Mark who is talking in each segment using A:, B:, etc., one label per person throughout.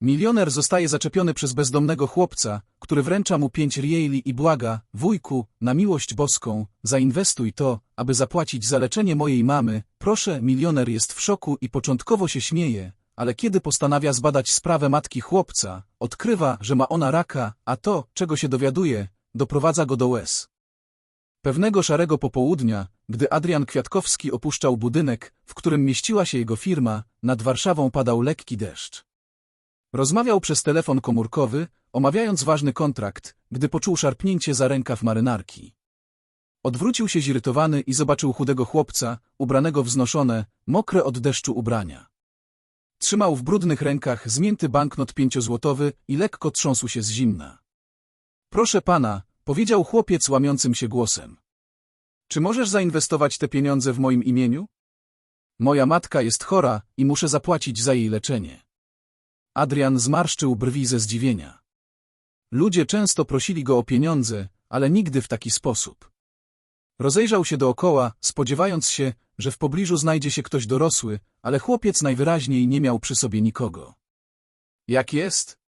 A: Milioner zostaje zaczepiony przez bezdomnego chłopca, który wręcza mu pięć rieli i błaga, wujku, na miłość boską, zainwestuj to, aby zapłacić za leczenie mojej mamy. Proszę, milioner jest w szoku i początkowo się śmieje, ale kiedy postanawia zbadać sprawę matki chłopca, odkrywa, że ma ona raka, a to, czego się dowiaduje, doprowadza go do łez. Pewnego szarego popołudnia, gdy Adrian Kwiatkowski opuszczał budynek, w którym mieściła się jego firma, nad Warszawą padał lekki deszcz. Rozmawiał przez telefon komórkowy, omawiając ważny kontrakt, gdy poczuł szarpnięcie za rękaw marynarki. Odwrócił się zirytowany i zobaczył chudego chłopca, ubranego w znoszone, mokre od deszczu ubrania. Trzymał w brudnych rękach zmięty banknot pięciozłotowy i lekko trząsł się z zimna. Proszę pana, powiedział chłopiec łamiącym się głosem. Czy możesz zainwestować te pieniądze w moim imieniu? Moja matka jest chora i muszę zapłacić za jej leczenie. Adrian zmarszczył brwi ze zdziwienia. Ludzie często prosili go o pieniądze, ale nigdy w taki sposób. Rozejrzał się dookoła, spodziewając się, że w pobliżu znajdzie się ktoś dorosły, ale chłopiec najwyraźniej nie miał przy sobie nikogo. Jak jest?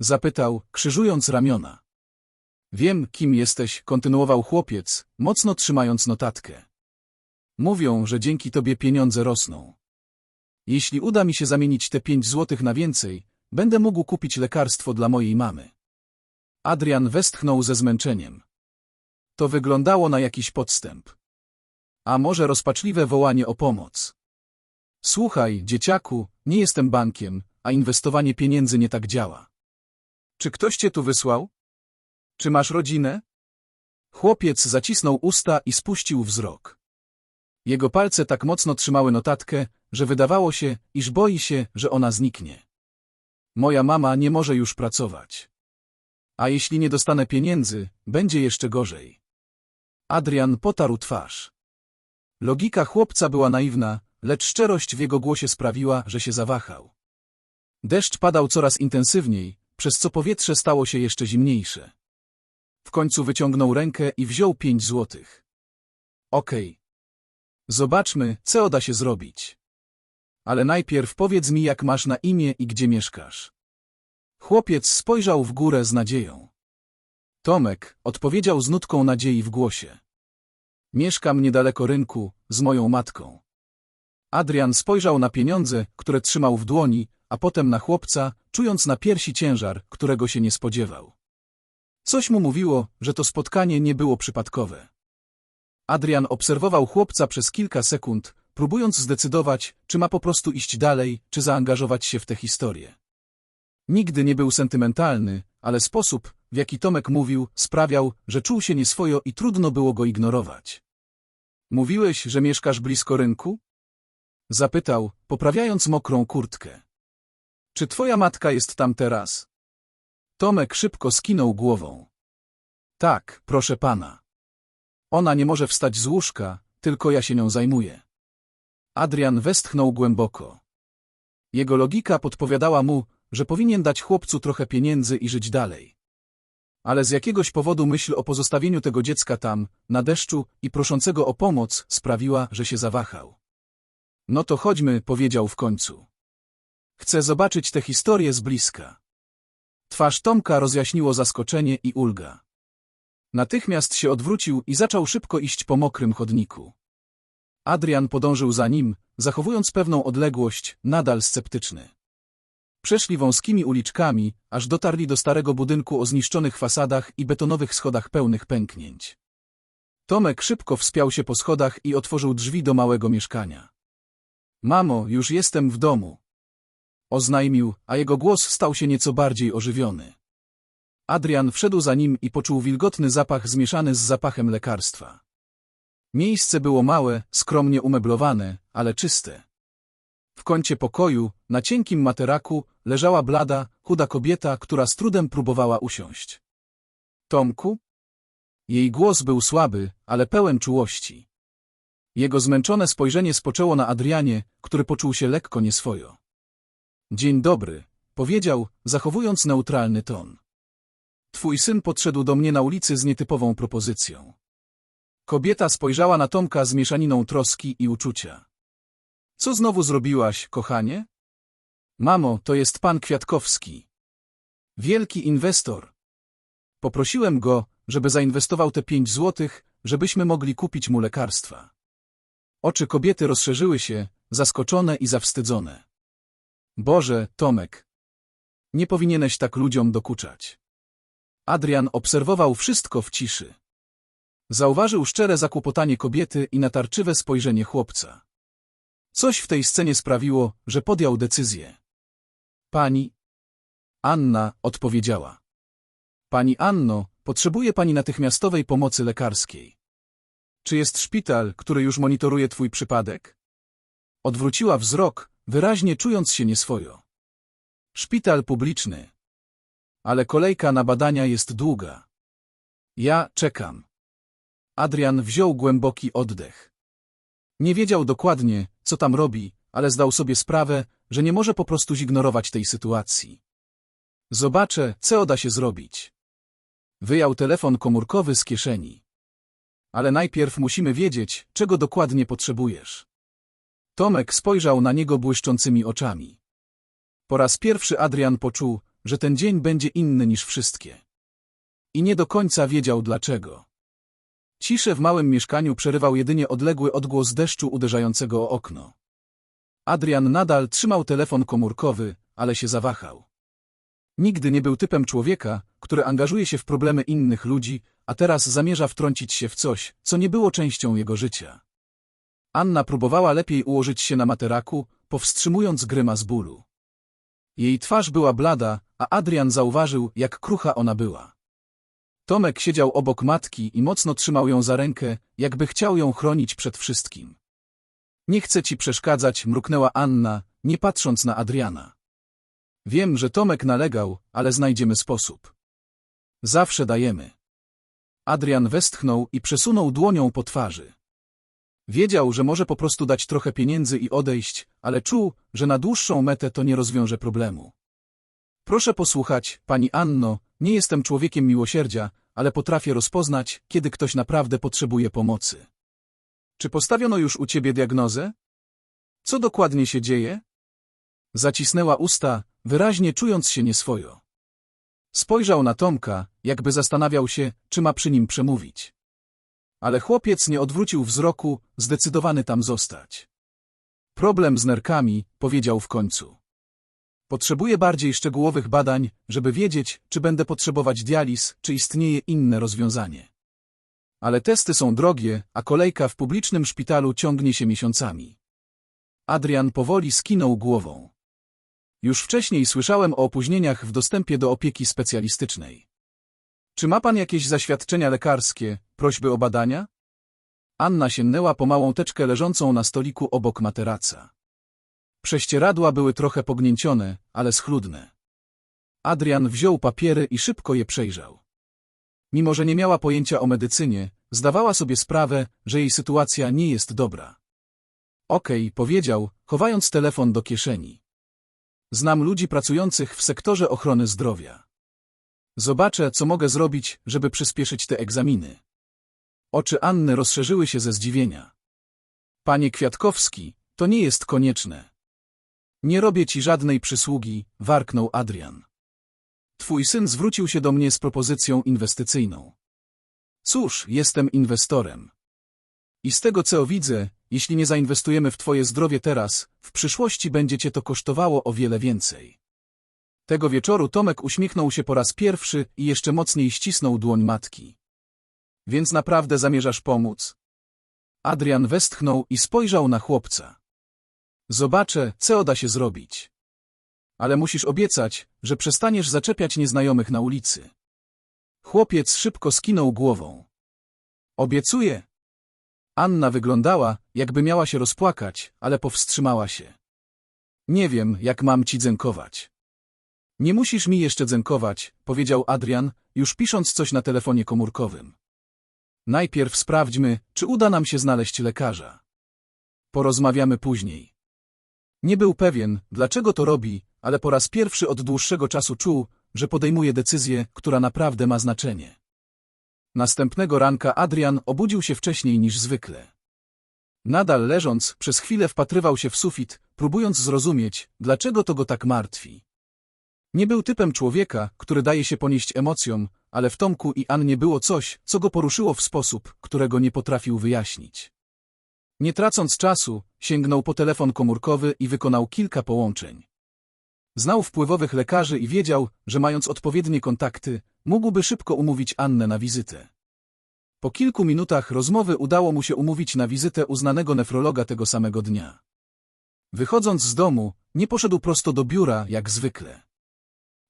A: Zapytał, krzyżując ramiona. Wiem, kim jesteś, kontynuował chłopiec, mocno trzymając notatkę. Mówią, że dzięki tobie pieniądze rosną. Jeśli uda mi się zamienić te pięć złotych na więcej, będę mógł kupić lekarstwo dla mojej mamy. Adrian westchnął ze zmęczeniem. To wyglądało na jakiś podstęp. A może rozpaczliwe wołanie o pomoc. Słuchaj, dzieciaku, nie jestem bankiem, a inwestowanie pieniędzy nie tak działa. Czy ktoś cię tu wysłał? Czy masz rodzinę? Chłopiec zacisnął usta i spuścił wzrok. Jego palce tak mocno trzymały notatkę, że wydawało się, iż boi się, że ona zniknie. Moja mama nie może już pracować. A jeśli nie dostanę pieniędzy, będzie jeszcze gorzej. Adrian potarł twarz. Logika chłopca była naiwna, lecz szczerość w jego głosie sprawiła, że się zawahał. Deszcz padał coraz intensywniej, przez co powietrze stało się jeszcze zimniejsze. W końcu wyciągnął rękę i wziął pięć złotych. Okej. Zobaczmy, co da się zrobić. Ale najpierw powiedz mi, jak masz na imię i gdzie mieszkasz. Chłopiec spojrzał w górę z nadzieją. Tomek odpowiedział z nutką nadziei w głosie. Mieszkam niedaleko rynku, z moją matką. Adrian spojrzał na pieniądze, które trzymał w dłoni, a potem na chłopca, czując na piersi ciężar, którego się nie spodziewał. Coś mu mówiło, że to spotkanie nie było przypadkowe. Adrian obserwował chłopca przez kilka sekund, próbując zdecydować, czy ma po prostu iść dalej, czy zaangażować się w tę historię. Nigdy nie był sentymentalny, ale sposób, w jaki Tomek mówił, sprawiał, że czuł się nieswojo i trudno było go ignorować. Mówiłeś, że mieszkasz blisko rynku? Zapytał, poprawiając mokrą kurtkę. Czy twoja matka jest tam teraz? Tomek szybko skinął głową. Tak, proszę pana. Ona nie może wstać z łóżka, tylko ja się nią zajmuję. Adrian westchnął głęboko. Jego logika podpowiadała mu, że powinien dać chłopcu trochę pieniędzy i żyć dalej. Ale z jakiegoś powodu myśl o pozostawieniu tego dziecka tam, na deszczu i proszącego o pomoc sprawiła, że się zawahał. No to chodźmy, powiedział w końcu. Chcę zobaczyć tę historię z bliska. Twarz Tomka rozjaśniło zaskoczenie i ulga. Natychmiast się odwrócił i zaczął szybko iść po mokrym chodniku. Adrian podążył za nim, zachowując pewną odległość, nadal sceptyczny. Przeszli wąskimi uliczkami, aż dotarli do starego budynku o zniszczonych fasadach i betonowych schodach pełnych pęknięć. Tomek szybko wspiął się po schodach i otworzył drzwi do małego mieszkania. Mamo, już jestem w domu. Oznajmił, a jego głos stał się nieco bardziej ożywiony. Adrian wszedł za nim i poczuł wilgotny zapach zmieszany z zapachem lekarstwa. Miejsce było małe, skromnie umeblowane, ale czyste. W kącie pokoju, na cienkim materaku, leżała blada, chuda kobieta, która z trudem próbowała usiąść. Tomku? Jej głos był słaby, ale pełen czułości. Jego zmęczone spojrzenie spoczęło na Adrianie, który poczuł się lekko nieswojo. Dzień dobry, powiedział, zachowując neutralny ton. Twój syn podszedł do mnie na ulicy z nietypową propozycją. Kobieta spojrzała na Tomka z mieszaniną troski i uczucia. Co znowu zrobiłaś, kochanie? Mamo, to jest pan Kwiatkowski. Wielki inwestor. Poprosiłem go, żeby zainwestował te pięć złotych, żebyśmy mogli kupić mu lekarstwa. Oczy kobiety rozszerzyły się, zaskoczone i zawstydzone. Boże, Tomek. Nie powinieneś tak ludziom dokuczać. Adrian obserwował wszystko w ciszy. Zauważył szczere zakłopotanie kobiety i natarczywe spojrzenie chłopca. Coś w tej scenie sprawiło, że podjął decyzję. Pani Anna odpowiedziała. Pani Anno, potrzebuje pani natychmiastowej pomocy lekarskiej. Czy jest szpital, który już monitoruje twój przypadek? Odwróciła wzrok, wyraźnie czując się nieswojo. Szpital publiczny. Ale kolejka na badania jest długa. Ja czekam. Adrian wziął głęboki oddech. Nie wiedział dokładnie, co tam robi, ale zdał sobie sprawę, że nie może po prostu zignorować tej sytuacji. Zobaczę, co da się zrobić. Wyjął telefon komórkowy z kieszeni. Ale najpierw musimy wiedzieć, czego dokładnie potrzebujesz. Tomek spojrzał na niego błyszczącymi oczami. Po raz pierwszy Adrian poczuł, że ten dzień będzie inny niż wszystkie. I nie do końca wiedział dlaczego. Ciszę w małym mieszkaniu przerywał jedynie odległy odgłos deszczu uderzającego o okno. Adrian nadal trzymał telefon komórkowy, ale się zawahał. Nigdy nie był typem człowieka, który angażuje się w problemy innych ludzi, a teraz zamierza wtrącić się w coś, co nie było częścią jego życia. Anna próbowała lepiej ułożyć się na materaku, powstrzymując grymas bólu. Jej twarz była blada, a Adrian zauważył, jak krucha ona była. Tomek siedział obok matki i mocno trzymał ją za rękę, jakby chciał ją chronić przed wszystkim. Nie chcę ci przeszkadzać, mruknęła Anna, nie patrząc na Adriana. Wiem, że Tomek nalegał, ale znajdziemy sposób. Zawsze dajemy. Adrian westchnął i przesunął dłonią po twarzy. Wiedział, że może po prostu dać trochę pieniędzy i odejść, ale czuł, że na dłuższą metę to nie rozwiąże problemu. Proszę posłuchać, pani Anno, nie jestem człowiekiem miłosierdzia, ale potrafię rozpoznać, kiedy ktoś naprawdę potrzebuje pomocy. Czy postawiono już u ciebie diagnozę? Co dokładnie się dzieje? Zacisnęła usta, wyraźnie czując się nieswojo. Spojrzał na Tomka, jakby zastanawiał się, czy ma przy nim przemówić. Ale chłopiec nie odwrócił wzroku, zdecydowany tam zostać. Problem z nerkami, powiedział w końcu. Potrzebuję bardziej szczegółowych badań, żeby wiedzieć, czy będę potrzebować dializ, czy istnieje inne rozwiązanie. Ale testy są drogie, a kolejka w publicznym szpitalu ciągnie się miesiącami. Adrian powoli skinął głową. Już wcześniej słyszałem o opóźnieniach w dostępie do opieki specjalistycznej. Czy ma pan jakieś zaświadczenia lekarskie, prośby o badania? Anna sięgnęła po małą teczkę leżącą na stoliku obok materaca. Prześcieradła były trochę pognięcione, ale schludne. Adrian wziął papiery i szybko je przejrzał. Mimo, że nie miała pojęcia o medycynie, zdawała sobie sprawę, że jej sytuacja nie jest dobra. Okej, okay, powiedział, chowając telefon do kieszeni. Znam ludzi pracujących w sektorze ochrony zdrowia. Zobaczę, co mogę zrobić, żeby przyspieszyć te egzaminy. Oczy Anny rozszerzyły się ze zdziwienia. Panie Kwiatkowski, to nie jest konieczne. Nie robię ci żadnej przysługi, warknął Adrian. Twój syn zwrócił się do mnie z propozycją inwestycyjną. Cóż, jestem inwestorem. I z tego co widzę, jeśli nie zainwestujemy w Twoje zdrowie teraz, w przyszłości będzie Cię to kosztowało o wiele więcej. Tego wieczoru Tomek uśmiechnął się po raz pierwszy i jeszcze mocniej ścisnął dłoń matki. Więc naprawdę zamierzasz pomóc? Adrian westchnął i spojrzał na chłopca. Zobaczę, co da się zrobić. Ale musisz obiecać, że przestaniesz zaczepiać nieznajomych na ulicy. Chłopiec szybko skinął głową. Obiecuję. Anna wyglądała, jakby miała się rozpłakać, ale powstrzymała się. Nie wiem, jak mam ci dzękować. Nie musisz mi jeszcze dzękować, powiedział Adrian, już pisząc coś na telefonie komórkowym. Najpierw sprawdźmy, czy uda nam się znaleźć lekarza. Porozmawiamy później. Nie był pewien, dlaczego to robi, ale po raz pierwszy od dłuższego czasu czuł, że podejmuje decyzję, która naprawdę ma znaczenie. Następnego ranka Adrian obudził się wcześniej niż zwykle. Nadal leżąc, przez chwilę wpatrywał się w sufit, próbując zrozumieć, dlaczego to go tak martwi. Nie był typem człowieka, który daje się ponieść emocjom, ale w Tomku i Annie było coś, co go poruszyło w sposób, którego nie potrafił wyjaśnić. Nie tracąc czasu, sięgnął po telefon komórkowy i wykonał kilka połączeń. Znał wpływowych lekarzy i wiedział, że mając odpowiednie kontakty, mógłby szybko umówić Annę na wizytę. Po kilku minutach rozmowy udało mu się umówić na wizytę uznanego nefrologa tego samego dnia. Wychodząc z domu, nie poszedł prosto do biura, jak zwykle.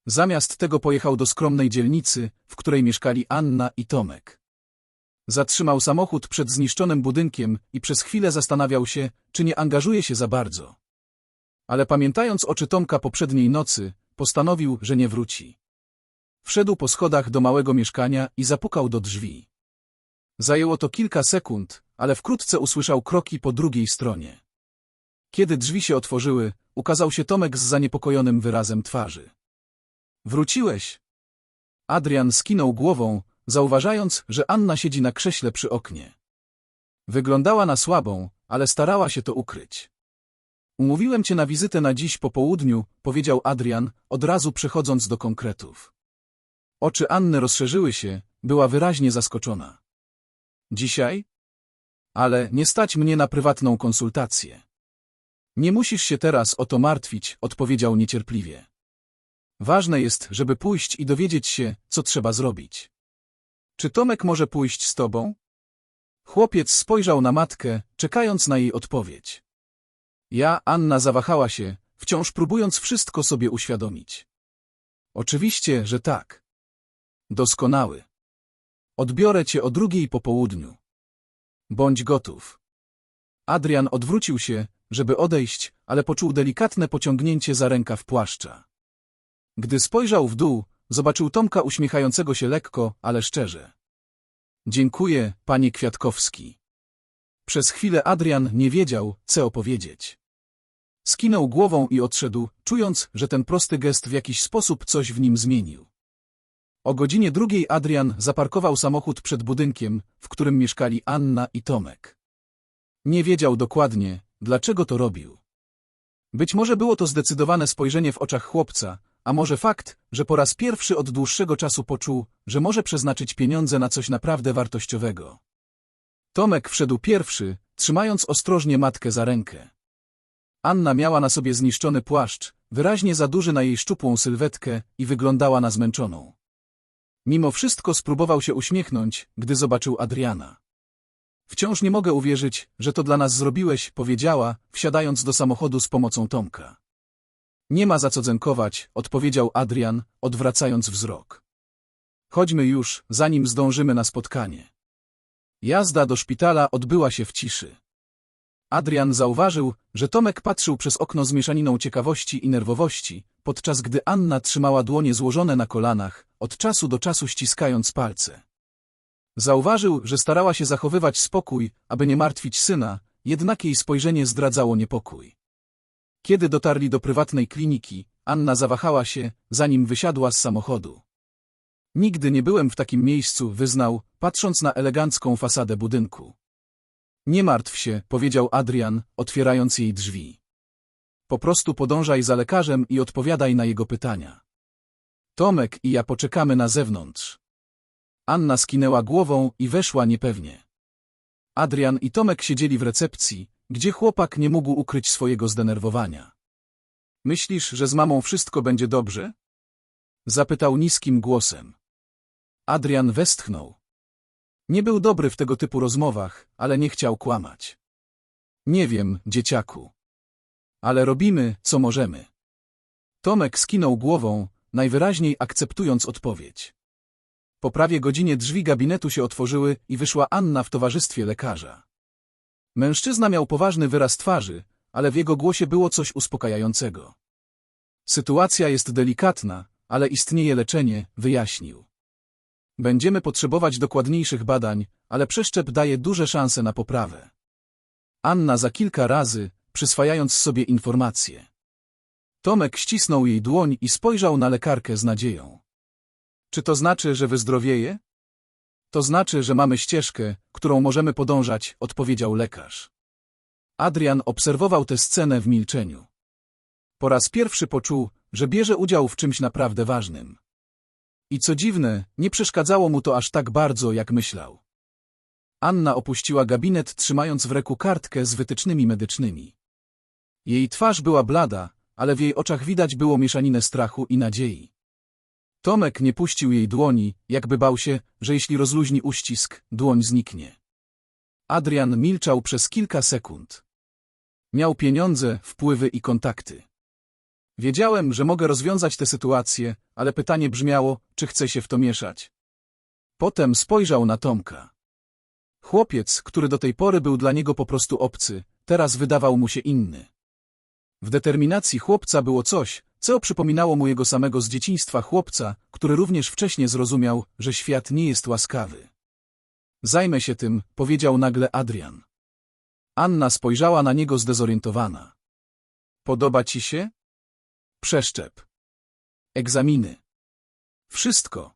A: Zamiast tego pojechał do skromnej dzielnicy, w której mieszkali Anna i Tomek. Zatrzymał samochód przed zniszczonym budynkiem i przez chwilę zastanawiał się, czy nie angażuje się za bardzo. Ale pamiętając oczy Tomka poprzedniej nocy, postanowił, że nie wróci. Wszedł po schodach do małego mieszkania i zapukał do drzwi. Zajęło to kilka sekund, ale wkrótce usłyszał kroki po drugiej stronie. Kiedy drzwi się otworzyły, ukazał się Tomek z zaniepokojonym wyrazem twarzy. Wróciłeś? Adrian skinął głową, zauważając, że Anna siedzi na krześle przy oknie. Wyglądała na słabą, ale starała się to ukryć. Umówiłem cię na wizytę na dziś po południu, powiedział Adrian, od razu przechodząc do konkretów. Oczy Anny rozszerzyły się, była wyraźnie zaskoczona. Dzisiaj? Ale nie stać mnie na prywatną konsultację. Nie musisz się teraz o to martwić, odpowiedział niecierpliwie. Ważne jest, żeby pójść i dowiedzieć się, co trzeba zrobić. Czy Tomek może pójść z tobą? Chłopiec spojrzał na matkę, czekając na jej odpowiedź. Ja, Anna zawahała się, wciąż próbując wszystko sobie uświadomić. Oczywiście, że tak. Doskonały. Odbiorę cię o drugiej po południu. Bądź gotów. Adrian odwrócił się, żeby odejść, ale poczuł delikatne pociągnięcie za rękaw płaszcza. Gdy spojrzał w dół, zobaczył Tomka uśmiechającego się lekko, ale szczerze. Dziękuję, panie Kwiatkowski. Przez chwilę Adrian nie wiedział, co opowiedzieć. Skinął głową i odszedł, czując, że ten prosty gest w jakiś sposób coś w nim zmienił. O godzinie drugiej Adrian zaparkował samochód przed budynkiem, w którym mieszkali Anna i Tomek. Nie wiedział dokładnie, dlaczego to robił. Być może było to zdecydowane spojrzenie w oczach chłopca, a może fakt, że po raz pierwszy od dłuższego czasu poczuł, że może przeznaczyć pieniądze na coś naprawdę wartościowego. Tomek wszedł pierwszy, trzymając ostrożnie matkę za rękę. Anna miała na sobie zniszczony płaszcz, wyraźnie za duży na jej szczupłą sylwetkę i wyglądała na zmęczoną. Mimo wszystko spróbował się uśmiechnąć, gdy zobaczył Adriana. Wciąż nie mogę uwierzyć, że to dla nas zrobiłeś, powiedziała, wsiadając do samochodu z pomocą Tomka. Nie ma za co dziękować, odpowiedział Adrian, odwracając wzrok. Chodźmy już, zanim zdążymy na spotkanie. Jazda do szpitala odbyła się w ciszy. Adrian zauważył, że Tomek patrzył przez okno z mieszaniną ciekawości i nerwowości, podczas gdy Anna trzymała dłonie złożone na kolanach, od czasu do czasu ściskając palce. Zauważył, że starała się zachowywać spokój, aby nie martwić syna, jednak jej spojrzenie zdradzało niepokój. Kiedy dotarli do prywatnej kliniki, Anna zawahała się, zanim wysiadła z samochodu. Nigdy nie byłem w takim miejscu, wyznał, patrząc na elegancką fasadę budynku. Nie martw się, powiedział Adrian, otwierając jej drzwi. Po prostu podążaj za lekarzem i odpowiadaj na jego pytania. Tomek i ja poczekamy na zewnątrz. Anna skinęła głową i weszła niepewnie. Adrian i Tomek siedzieli w recepcji, gdzie chłopak nie mógł ukryć swojego zdenerwowania. Myślisz, że z mamą wszystko będzie dobrze? Zapytał niskim głosem. Adrian westchnął. Nie był dobry w tego typu rozmowach, ale nie chciał kłamać. Nie wiem, dzieciaku. Ale robimy, co możemy. Tomek skinął głową, najwyraźniej akceptując odpowiedź. Po prawie godzinie drzwi gabinetu się otworzyły i wyszła Anna w towarzystwie lekarza. Mężczyzna miał poważny wyraz twarzy, ale w jego głosie było coś uspokajającego. Sytuacja jest delikatna, ale istnieje leczenie, wyjaśnił. Będziemy potrzebować dokładniejszych badań, ale przeszczep daje duże szanse na poprawę. Anna za kilka razy, przyswajając sobie informacje. Tomek ścisnął jej dłoń i spojrzał na lekarkę z nadzieją. Czy to znaczy, że wyzdrowieje? To znaczy, że mamy ścieżkę, którą możemy podążać, odpowiedział lekarz. Adrian obserwował tę scenę w milczeniu. Po raz pierwszy poczuł, że bierze udział w czymś naprawdę ważnym. I co dziwne, nie przeszkadzało mu to aż tak bardzo, jak myślał. Anna opuściła gabinet, trzymając w ręku kartkę z wytycznymi medycznymi. Jej twarz była blada, ale w jej oczach widać było mieszaninę strachu i nadziei. Tomek nie puścił jej dłoni, jakby bał się, że jeśli rozluźni uścisk, dłoń zniknie. Adrian milczał przez kilka sekund. Miał pieniądze, wpływy i kontakty. Wiedziałem, że mogę rozwiązać tę sytuację, ale pytanie brzmiało, czy chce się w to mieszać. Potem spojrzał na Tomka. Chłopiec, który do tej pory był dla niego po prostu obcy, teraz wydawał mu się inny. W determinacji chłopca było coś, co przypominało mu jego samego z dzieciństwa chłopca, który również wcześniej zrozumiał, że świat nie jest łaskawy. Zajmę się tym, powiedział nagle Adrian. Anna spojrzała na niego zdezorientowana. Podoba ci się? Przeszczep. Egzaminy. Wszystko.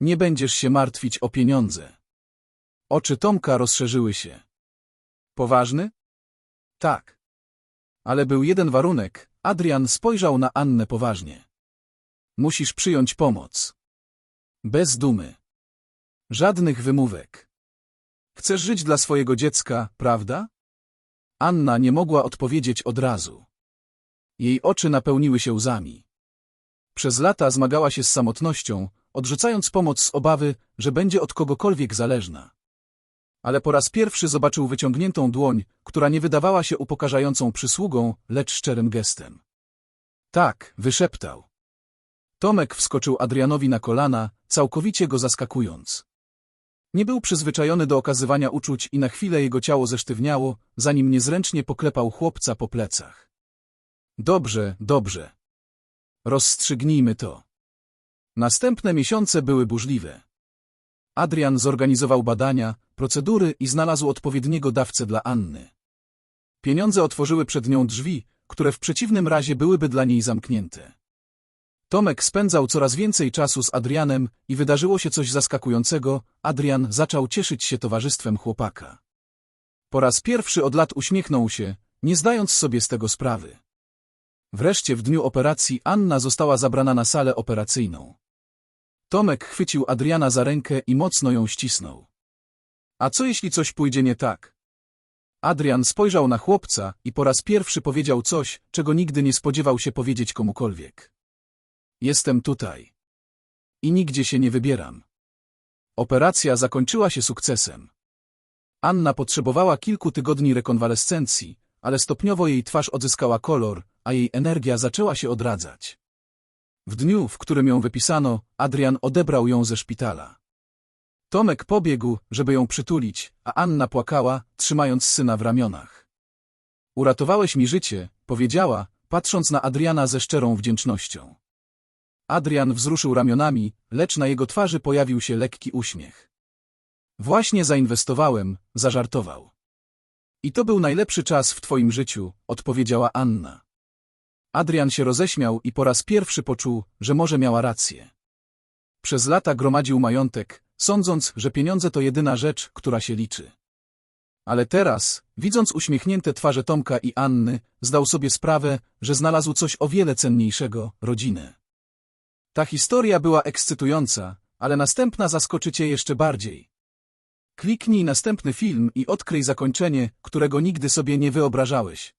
A: Nie będziesz się martwić o pieniądze. Oczy Tomka rozszerzyły się. Poważny? Tak. Ale był jeden warunek, Adrian spojrzał na Annę poważnie. Musisz przyjąć pomoc. Bez dumy. Żadnych wymówek. Chcesz żyć dla swojego dziecka, prawda? Anna nie mogła odpowiedzieć od razu. Jej oczy napełniły się łzami. Przez lata zmagała się z samotnością, odrzucając pomoc z obawy, że będzie od kogokolwiek zależna. Ale po raz pierwszy zobaczył wyciągniętą dłoń, która nie wydawała się upokarzającą przysługą, lecz szczerym gestem. Tak, wyszeptał. Tomek wskoczył Adrianowi na kolana, całkowicie go zaskakując. Nie był przyzwyczajony do okazywania uczuć i na chwilę jego ciało zesztywniało, zanim niezręcznie poklepał chłopca po plecach. Dobrze, dobrze. Rozstrzygnijmy to. Następne miesiące były burzliwe. Adrian zorganizował badania, procedury i znalazł odpowiedniego dawcę dla Anny. Pieniądze otworzyły przed nią drzwi, które w przeciwnym razie byłyby dla niej zamknięte. Tomek spędzał coraz więcej czasu z Adrianem i wydarzyło się coś zaskakującego, Adrian zaczął cieszyć się towarzystwem chłopaka. Po raz pierwszy od lat uśmiechnął się, nie zdając sobie z tego sprawy. Wreszcie w dniu operacji Anna została zabrana na salę operacyjną. Tomek chwycił Adriana za rękę i mocno ją ścisnął. A co jeśli coś pójdzie nie tak? Adrian spojrzał na chłopca i po raz pierwszy powiedział coś, czego nigdy nie spodziewał się powiedzieć komukolwiek. Jestem tutaj. I nigdzie się nie wybieram. Operacja zakończyła się sukcesem. Anna potrzebowała kilku tygodni rekonwalescencji, ale stopniowo jej twarz odzyskała kolor, a jej energia zaczęła się odradzać. W dniu, w którym ją wypisano, Adrian odebrał ją ze szpitala. Tomek pobiegł, żeby ją przytulić, a Anna płakała, trzymając syna w ramionach. Uratowałeś mi życie, powiedziała, patrząc na Adriana ze szczerą wdzięcznością. Adrian wzruszył ramionami, lecz na jego twarzy pojawił się lekki uśmiech. Właśnie zainwestowałem, zażartował. I to był najlepszy czas w twoim życiu, odpowiedziała Anna. Adrian się roześmiał i po raz pierwszy poczuł, że może miała rację. Przez lata gromadził majątek, sądząc, że pieniądze to jedyna rzecz, która się liczy. Ale teraz, widząc uśmiechnięte twarze Tomka i Anny, zdał sobie sprawę, że znalazł coś o wiele cenniejszego rodzinę. Ta historia była ekscytująca, ale następna zaskoczy cię jeszcze bardziej. Kliknij następny film i odkryj zakończenie, którego nigdy sobie nie wyobrażałeś.